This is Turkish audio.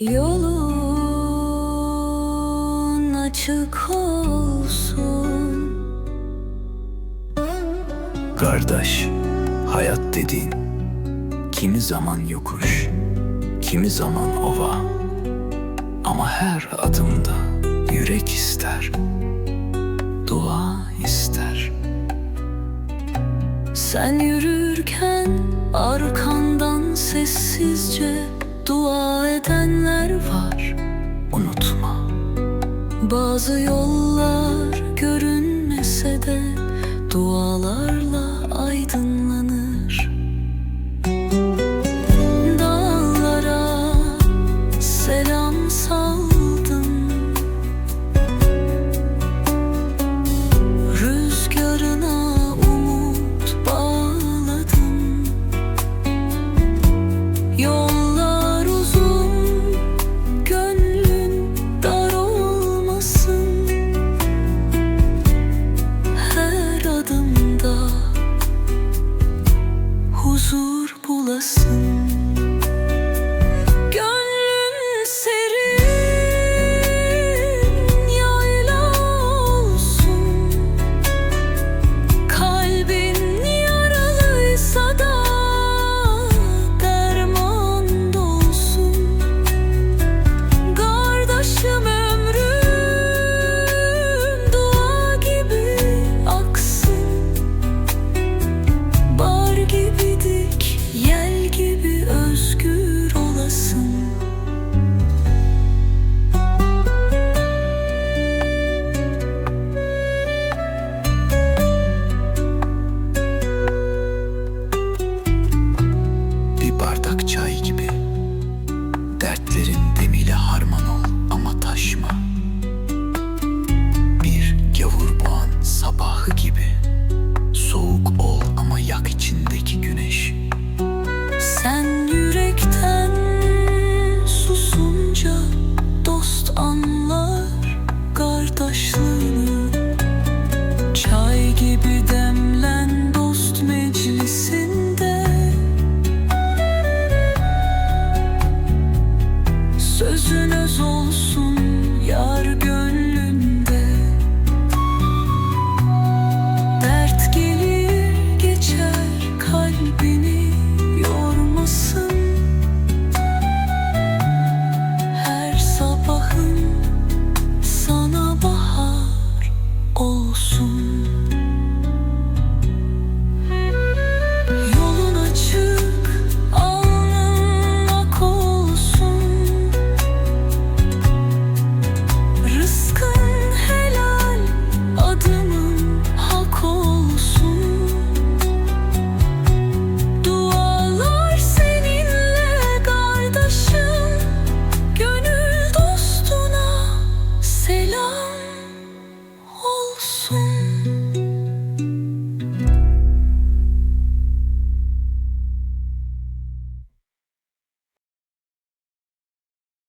Yolun açık olsun Kardeş, hayat dediğin kimi zaman yokuş, kimi zaman ova. Ama her adımda yürek ister, dua ister. Sen yürürken arkandan sessizce dua edenler var. Unutma, Bazı yollar görünmese de dualarla aydın